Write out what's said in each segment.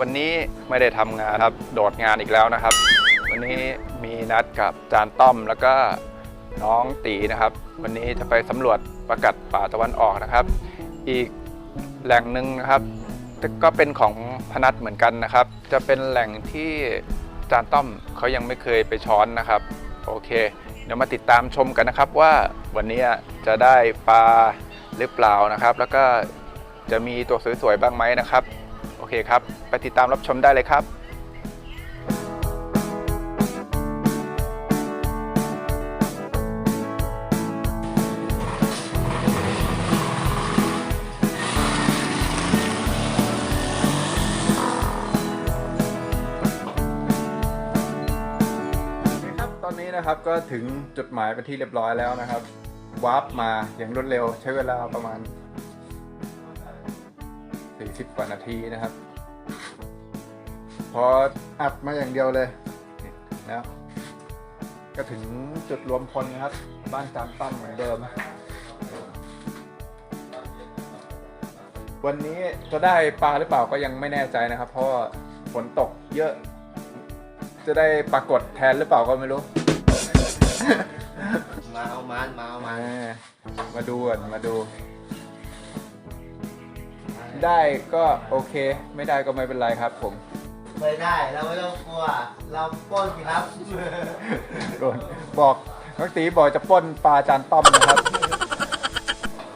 วันนี้ไม่ได้ทำงานครับ โดดงานอีกแล้วนะครับ วันนี้มีนัดกับจานต้อมแล้วก็น้องตีนะครับ วันนี้จะไปสำรวจประกัดป่าตะวันออกนะครับ อีกแหล่งหนึ่งนะครับ ก็เป็นของพนัสเหมือนกันนะครับ จะเป็นแหล่งที่จานต้อมเขายังไม่เคยไปช้อนนะครับ โอเค เดี๋ยวมาติดตามชมกันนะครับว่าวันนี้จะได้ปลาหรือเปล่านะครับ แล้วก็จะมีตัวสวยๆบ้างไหมนะครับ เคครับ ไปติดตามรับชมได้เลยครับครับตอนนี้นะครับก็ถึงจุดหมายเป็นที่เรียบร้อยแล้วนะครับวาร์ปมาอย่างรวดเร็วใช้เวลาประมาณ 40 กว่านาทีนะครับ พออัดมาอย่างเดียวเลยนี่แล้วก็ถึงจุดรวมพลนะครับ บ้านจานตั้งเหมือนเดิม วันนี้จะได้ปลาหรือเปล่าก็ยังไม่แน่ใจนะครับ เพราะว่าฝนตกเยอะ จะได้ปรากฏแทนหรือเปล่าก็ไม่รู้ มาเอามันมาเอามันมามาดูก่อนมาดู ได้ก็โอเค ไม่ได้ก็ไม่เป็นไรครับ ผมไม่ได้เราไม่ต้องกลัว เราปล้นครับ โดนบอกน้องตีบอกจะปล้นปลาจานต้อมนะครับ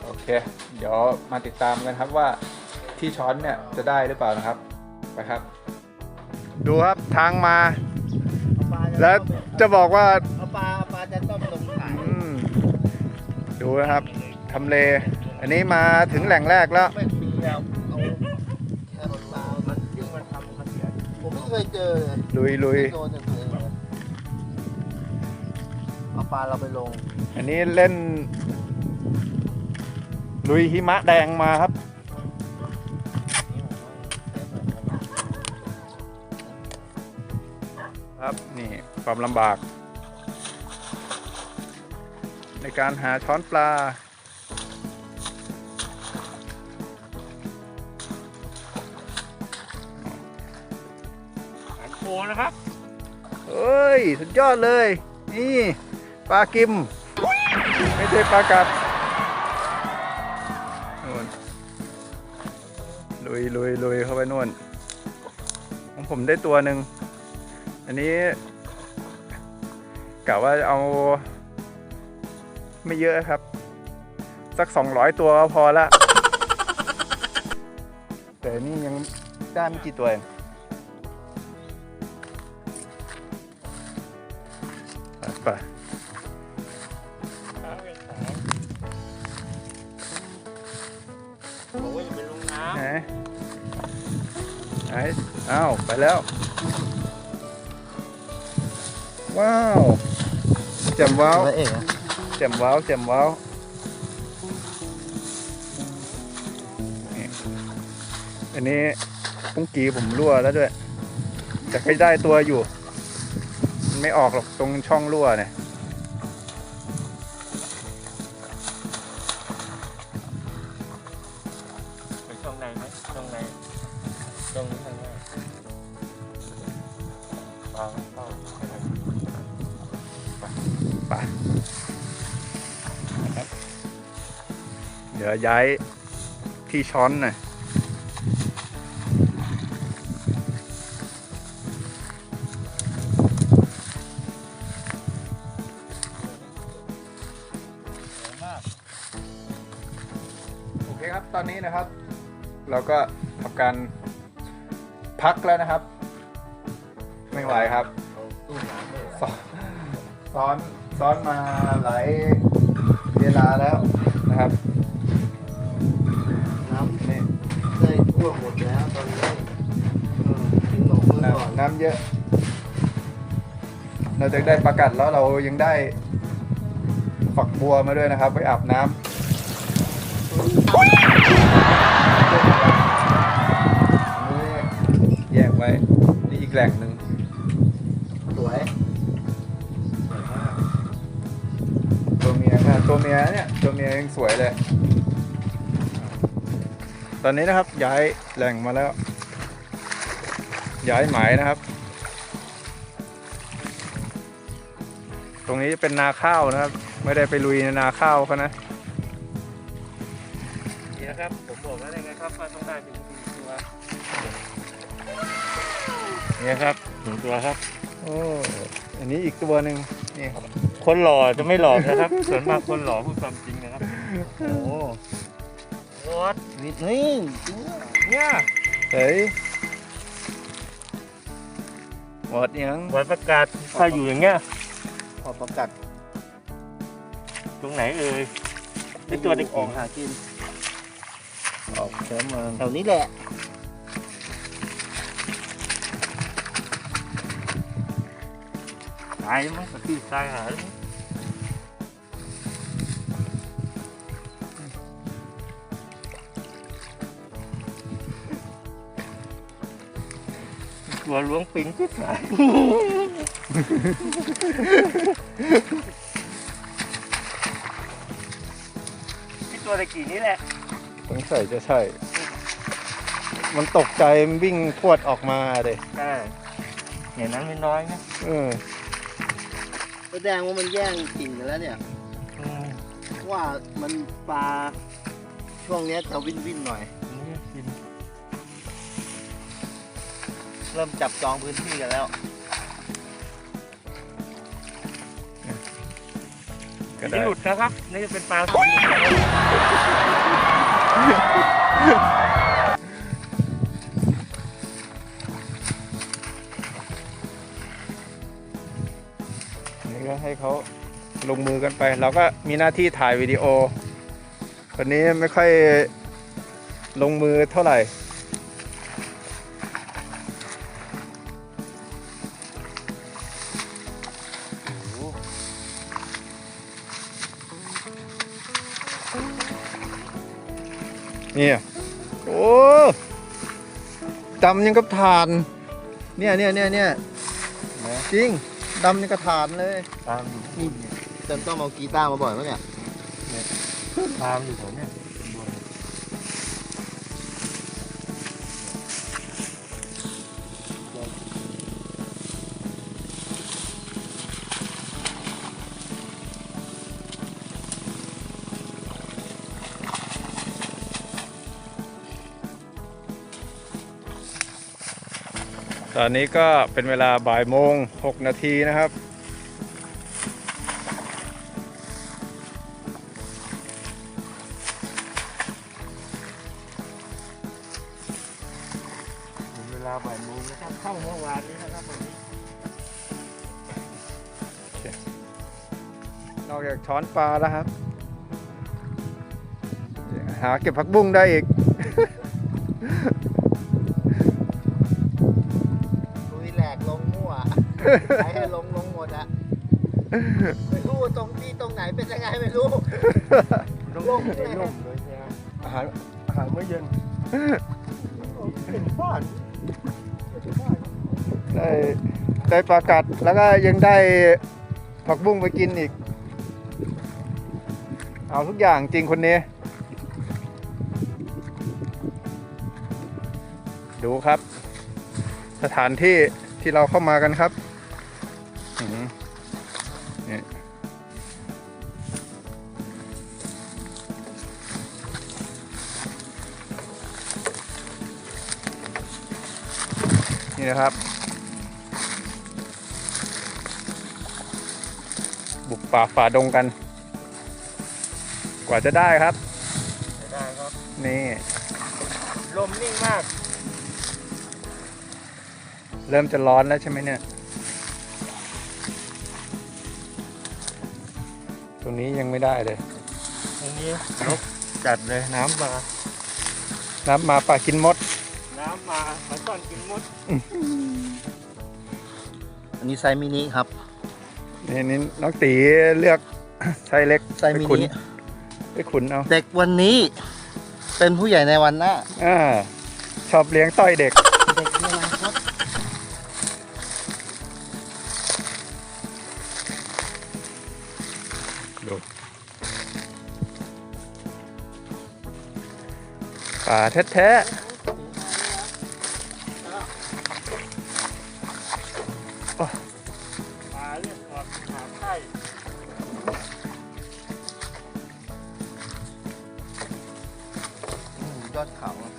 โอเค เดี๋ยวมาติดตามกันครับว่าที่ช้อนเนี่ยจะได้หรือเปล่านะครับ ไปครับ ดูครับทางมา แล้วจะบอกว่าเอาปลาเอาปลาจะต้มลงขายอืมดูนะครับทำเล อันนี้มาถึงแหล่งแรกแล้ว ไม่มีแล้ว เคยเจอเลยลุยลุยโดนอย่างเดียวเลยเอาปลาเราไปลงอันนี้เล่น ลุยหิมะแดงมาครับ ครับนี่ความลำบาก ในการหาช้อนปลา โคนะครับเอ้ย สุดยอดเลย นี่ปลากิม ไม่ใช่ปลากัดนู่นลุยลุยลุยเข้าไปนู่นของผมได้ตัวหนึ่ง อันนี้กะว่าเอา ไม่เยอะครับ สักสองร้อยตัวก็พอละ แต่นี่ยังได้ไม่กี่ตัวเอง อ้าวไปแล้ว ว้าวแจ่มว้าวไม่เองแจ่มว้าวแจ่มว้าวนี่อันนี้ปุ้งกีผมรั่วแล้วด้วย แต่ก็ได้ตัวอยู่ มันไม่ออกหรอกตรงช่องรั่วเนี่ย ย้ายที่ช้อนหน่อยโอเคครับ ตอนนี้นะครับ เราก็ทำการพักแล้วนะครับ ไม่ไหวครับซ้อนซ้อนซ้อนมาหลายเวลาแล้วนะครับ ทั่วหมดแล้วตอนนี้อืมถึงหลงเมื่อก่อนน้ำน้ำเยอะ เราจะได้ประกัดแล้วเรายังได้ฝักบัวมาด้วยนะครับ ไปอาบน้ำนี่แยกไว้ นี่อีกแหล่งหนึ่งสวยตัวเมียนะตัวเมียเนี่ย ตัวเมียยังสวยเลย ตอนนี้นะครับย้ายแหล่งมาแล้ว ย้ายหมายนะครับ ตรงนี้เป็นนาข้าวนะครับ ไม่ได้ไปลุยในนาข้าวเขานะนี่นะครับผมบอกแล้วไงครับว่าต้องได้ถึงสี่ตัวนี่ครับหนึ่งตัวครับโอ้อันนี้อีกตัวหนึ่งนี่คนหล่อจะไม่หล่อนะครับ ส่วนมากคนหล่อพูดความจริงนะครับโอ้ โอ๊ตนี่นี่เนี่ยเฮ้ยหมดยังวันประกาศถ้าอยู่อย่างเงี้ยขอประกาศตรงไหนเอ่ยไอตัวเด็กออออกกหากินออกเช้ามาแถวนี้แหละตายมั้งที่ตายหาเลย ตัวล้วงปิงที่ไหนไอตัวตะกี้นี่แหละสงสัยจะใช่ มันตกใจมันวิ่งพรวดออกมาเลยใช่อย่างนั้นไม่น้อยนะเออแสดงว่ามันแย่งกินกันแล้วเนี่ยอืมว่ามันปลาช่วงเนี้ยจะวินวินหน่อย เริ่มจับจองพื้นที่กันแล้วก็อันได้นี้หลุดนะครับ นี่จะเป็นปลาสองหลุดนะครับนี่ก็ให้เขาลงมือกันไป เราก็มีหน้าที่ถ่ายวิดีโอคนนี้ไม่ค่อยลงมือเท่าไหร่ เนี่ยโอ้ดำยังกับฐาน เนี่ยเนี่ยเนี่ยเนี่ยจริงดำยังกับฐานเลยตามอยู่นี่จนต้องเอากีตาร์มาบ่อยมั้งเนี่ย ตามอยู่แถวเนี้ย อนนี้ก็เป็นเวลาบ่ายโมงหกนาทีนะครับถึงเวลาบ่ายโมงนะครับ เข้าเมื่อวานนี้นะครับวันนี้นอกจากช้อนปลาแล้วครับ หาเก็บผักบุ้งได้อีก ใครให้ลงลงหมดอะไม่รู้ว่าตรงที่ตรงไหนเป็นยังไงไม่รู้ต้องลงเลยร่มเลยใช่ไหมอาหารอาหารมื้อเย็นเป็นบ้านได้ได้ปลากัดแล้วก็ยังได้ผักบุ้งไปกินอีก เอาทุกอย่างจริงคนนี้ ดูครับ สถานที่ที่เราเข้ามากันครับ อืมนี่นี่นะครับ บุกป่าฝ่าดงกัน กว่าจะได้ครับ ได้ครับ นี่ลมนิ่งมาก เริ่มจะร้อนแล้วใช่ไหมเนี่ย รงนี้ยังไม่ได้เลย ตรงนี้นกจัดเลยน้ำมา น้ำมาป่ากินมด น้ำมามาซ่อนกินมด อันนี้ไซส์มินิครับ นี่นี่น้องตีเลือก ไซส์เล็กไซส์มิไปขุนนิไปขุนเอาเด็กวันนี้ เป็นผู้ใหญ่ในวันหน้า อ่าชอบเลี้ยงต้อยเด็กเด็ก ป่าแท้ๆปลาเลือดออกหาไข่อืมยอดเขาอะ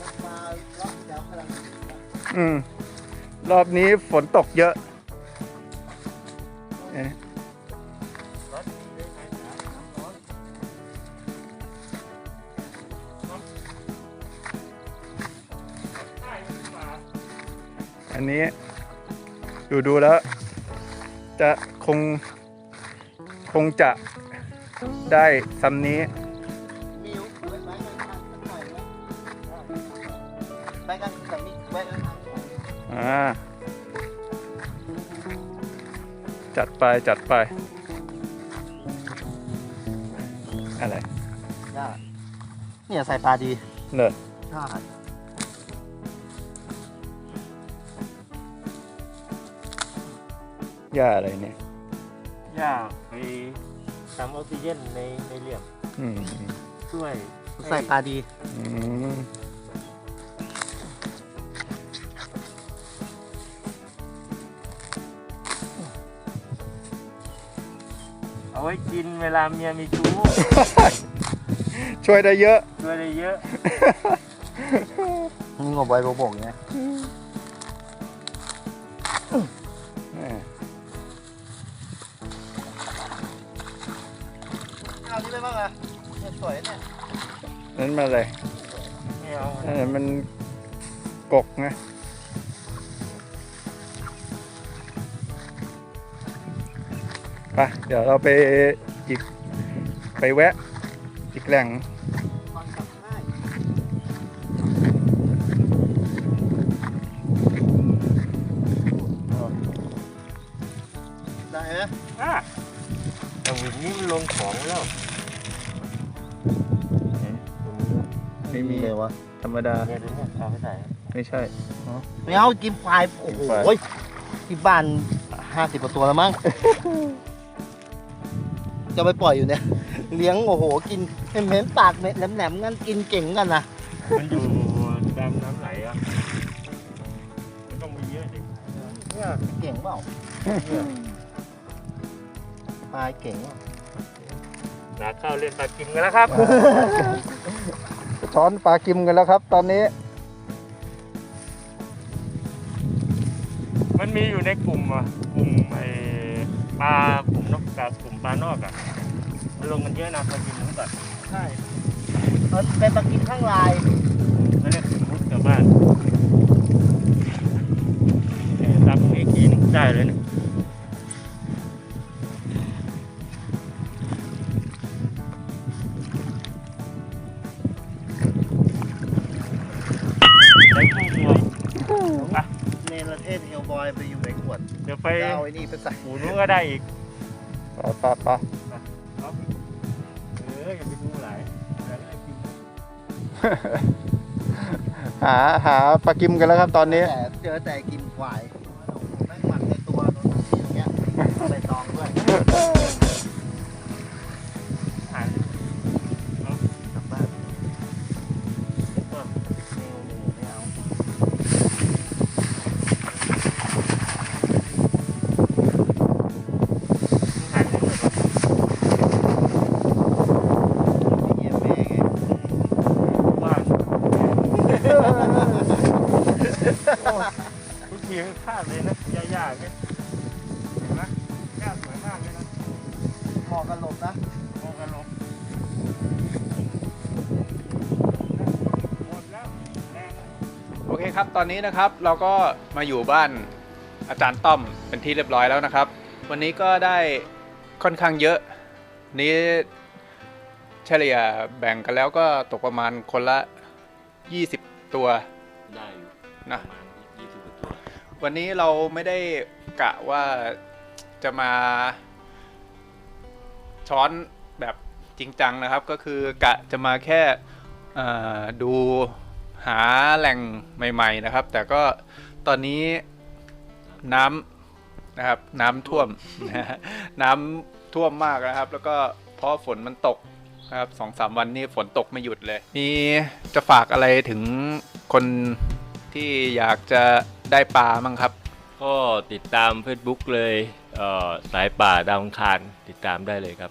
มันมารอบแล้วกำลังถึงนะอืม รอบนี้ฝนตกเยอะ อันนี้ดูดูแล้ว จะคงคงจะได้ซ้ำนี้มีไว้ไว้กันทางสักหน่อยไหมไปกันแต่มีไว้กันทางหน่อยอ่าจัดไปจัดไป อะไรได้เนี่ยใส่ปลาดีเนอะ ใช่ย่าอะไรเนี่ยย่าไปทำออกซิเจนในในเหลี่ยมอืมช่วยใส่ปลาดีอืมเอาไว้กินเวลาเมียมีชู้ ช่วยได้เยอะ ช่วยได้เยอะนี่งบใบโบกเนี่ย ไปบ้างอะเนี่ยสวยเนี่ยนั้นมาเลยไม่เอาอันนั้นมันกกไงไปเดี๋ยวเราไปอีกไปแวะ อีกแหล่งฟังกลับง่ายได้ไหมอะแต่วินนี้มันลงของแล้ว ไม่มีเลยวะ ธรรมดา เนี่ยดูเนี่ยเอาไปใส่ไม่ใช่ ไม่เอากินควายโอ้โหกินควายที่บ้านห้าสิบกว่าตัวแล้วมั้ง จะไปปล่อยอยู่เนี่ย เลี้ยงโอ้โห กินเหม็นๆปากเหม็นแหลมๆงั้นกินเก่งกันนะมันอยู่ตามน้ำไหลอะมันต้องมีเยอะดิเนี่ยเก่งเปล่าปลาเก่งเปล่านาข้าวเล่นปลากินกันแล้วครับ ช้อนปลากิมกันแล้วครับ ตอนนี้ มันมีอยู่ในกลุ่มอะกลุ่มไอ้ปลากลุ่มนกกับกลุ่มปลานอกอะมันลงกันเยอะนะปลากินมุกอะใช่มันเป็นปลากินข้างลายเขาเรียกกินมุกชาวบ้านเนี่ยตามตรงนี้กินได้เลยนะ ไปจะเอาไอ้นี่ไปใส่หูนู้นก็ได้อีกปลาปลาปลาเอาเอออย่าไปดูหลายเดี๋ยวได้กินหาหาปลากิมกันแล้วครับตอนนี้ แต่เจอแต่กินควายแม่งหมักในตัวตรงนี้อย่างเงี้ยใบตองด้วย ทุกทีมันพลาดเลยนะยากๆเนี่ยเห็นไหมยากสวยมากเลยนะเหมาะกับลมนะมองกันลงหมดแล้วแรงแล้วโอเคครับ ตอนนี้นะครับเราก็มาอยู่บ้านอาจารย์ต้อมเป็นที่เรียบร้อยแล้วนะครับ วันนี้ก็ได้ค่อนข้างเยอะ นี้เฉลี่ยแบ่งกันแล้วก็ตกประมาณคนละ 20 ตัว ได้อยู่นะ วันนี้เราไม่ได้กะว่าจะมาช้อนแบบจริงจังนะครับ ก็คือกะจะมาแค่ดูหาแหล่งใหม่ ๆนะครับ แต่ก็ตอนนี้น้ำนะครับ น้ำท่วมน้ำท่วมมากนะครับ แล้วก็เพราะฝนมันตกนะครับสองสามวันนี้ฝนตกไม่หยุดเลย มีจะฝากอะไรถึงคนที่อยากจะ ได้ปลามั้งครับ ก็ติดตาม Facebook เลยเอ่อสายป่าดาวอังคารติดตามได้เลยครับ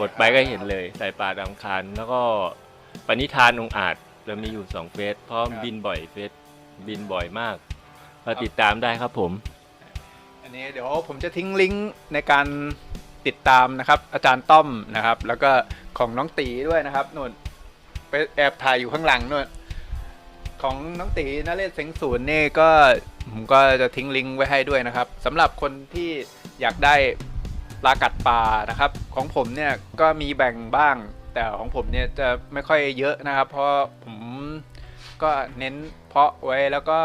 กดไปก็เห็นเลยสายป่าดาวอังคารแล้วก็ปณิธานองค์อาจเรามีอยู่สองเฟสเพราะครับบินบ่อยเฟสบินบ่อยมากมาติดตามได้ครับผม อันนี้เดี๋ยวผมจะทิ้งลิงก์ในการติดตามนะครับ อาจารย์ต้อมนะครับ แล้วก็ของน้องตีด้วยนะครับนู่นไปแอบถ่ายอยู่ข้างหลังนู่น ของน้องตีนเรศเสงศูนย์นี่ก็ผมก็จะทิ้งลิงก์ไว้ให้ด้วยนะครับสำหรับคนที่อยากได้ปลากัดปลานะครับ ของผมเนี่ยก็มีแบ่งบ้าง แต่ของผมเนี่ยจะไม่ค่อยเยอะนะครับ เพราะผมก็เน้นเพาะไว้แล้วก็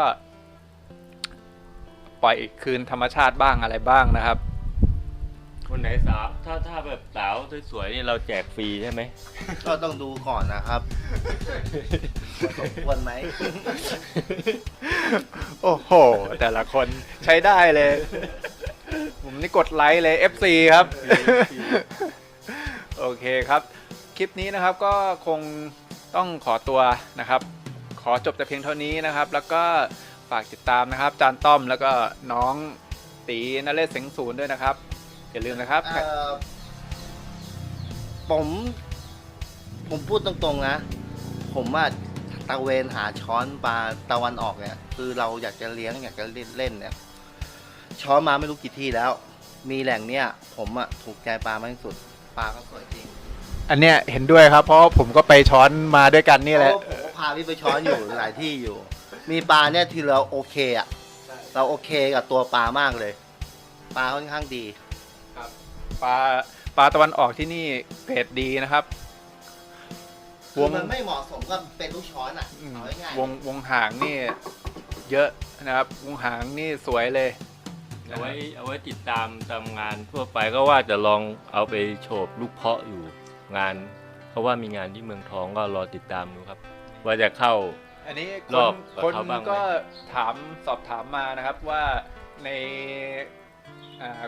ปล่อยคืนธรรมชาติบ้างอะไรบ้างนะครับ คนไหนสาวถ้าถ้าแบบสาวสวยๆนี่เราแจกฟรีใช่ไหมก็ต้องดูก่อนนะครับว่าสมควรไหม โอ้โห แต่ละคนใช้ได้เลย ผมนี่กดไลค์เลย FC ครับ โอเคครับ คลิปนี้นะครับก็คงต้องขอตัวนะครับ ขอจบแต่เพียงเท่านี้นะครับ แล้วก็ฝากติดตามนะครับ จานต้อมแล้วก็น้องตีนเรศเสงศูนย์ด้วยนะครับ อย่าลืมนะครับเอ่อผม ผมพูดตรงๆนะ ผมว่าตะเวนหาช้อนปลาตะวันออกเนี่ย คือเราอยากจะเลี้ยงอยากจะเล่นเล่นเนี่ย ช้อนมาไม่รู้กี่ที่แล้ว มีแหล่งเนี่ยผมอะถูกใจปลามากที่สุดปลาก็สวยจริงอันเนี้ยเห็นด้วยครับ เพราะผมก็ไปช้อนมาด้วยกันนี่แหละเพราะผมก็พาพี่ไปช้อนอยู่ หลายที่อยู่ มีปลาเนี่ยที่เราโอเคอะเราโอเคกับตัวปลามากเลย ปลาค่อนข้างดี ปลาปลาตะวันออกที่นี่เกรดดีนะครับ คือมันไม่เหมาะสมกับเป็นลูกช้อนอะอืมเอาง่ายๆวงวงหางนี่เยอะนะครับ วงหางนี่สวยเลยเอาไว้เอาไว้ติดตามตามงานทั่วไปก็ว่าจะลองเอาไปโฉบลูกเพาะอยู่งานเพราะว่ามีงานที่เมืองทองก็รอติดตามดูครับ ว่าจะเข้า อันนี้ครอนบกับคนเขาบ้างไหม ก็ถามสอบถามมานะครับว่าในอ่า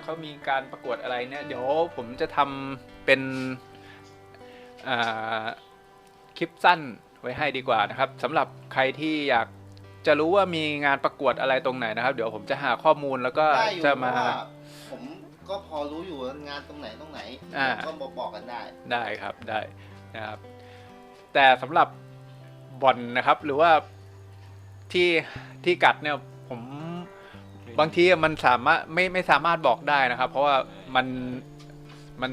เขามีการประกวดอะไรเนี่ยเดี๋ยวผมจะทำเป็นอ่าคลิปสั้นไว้ให้ดีกว่านะครับสำหรับใครที่อยากจะรู้ว่ามีงานประกวดอะไรตรงไหนนะครับ เดี๋ยวผมจะหาข้อมูลแล้วก็ได้อยู่จะเพมาราะว่าผมก็พอรู้อยู่ว่างานตรงไหนตรงไหนอ่า ก็บอกบอกกันได้ ได้ครับได้นะครับ แต่สำหรับบอลนะครับหรือว่าที่ที่กัดเนี่ยผม บางทีมันสามารถไม่ไม่สามารถบอกได้นะครับ เพราะว่ามันมัน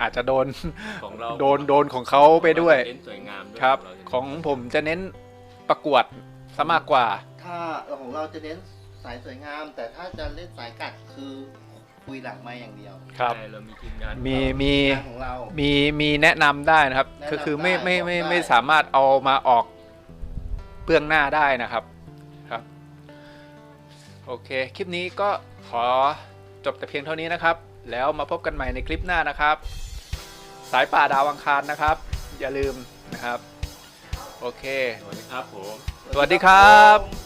อาจจะโดนของเราโดนโดนของเขาไปด้วยเน้นสวยงามด้วยครับเาจะของผมจะเน้นประกวดซะมากกว่า ถ้าของเราจะเน้นสายสวยงาม แต่ถ้าจะเล่นสายกัดคือคุยหลังไม้อย่างเดียวครับใช่เรามีทีมงานมีมีงานของเรามีมีแนะนำได้นะครับแนะนำก็คือไม่ได้ไม่ไม่บอกได้ไม่สามารถเอามาออกเบื้องหน้าได้นะครับครับ โอเค คลิปนี้ก็ขอจบแต่เพียงเท่านี้นะครับ แล้วมาพบกันใหม่ในคลิปหน้านะครับ สายป่าดาวอังคารนะครับ อย่าลืมนะครับ โอเค สวัสดีครับผม สวัสดีครับผม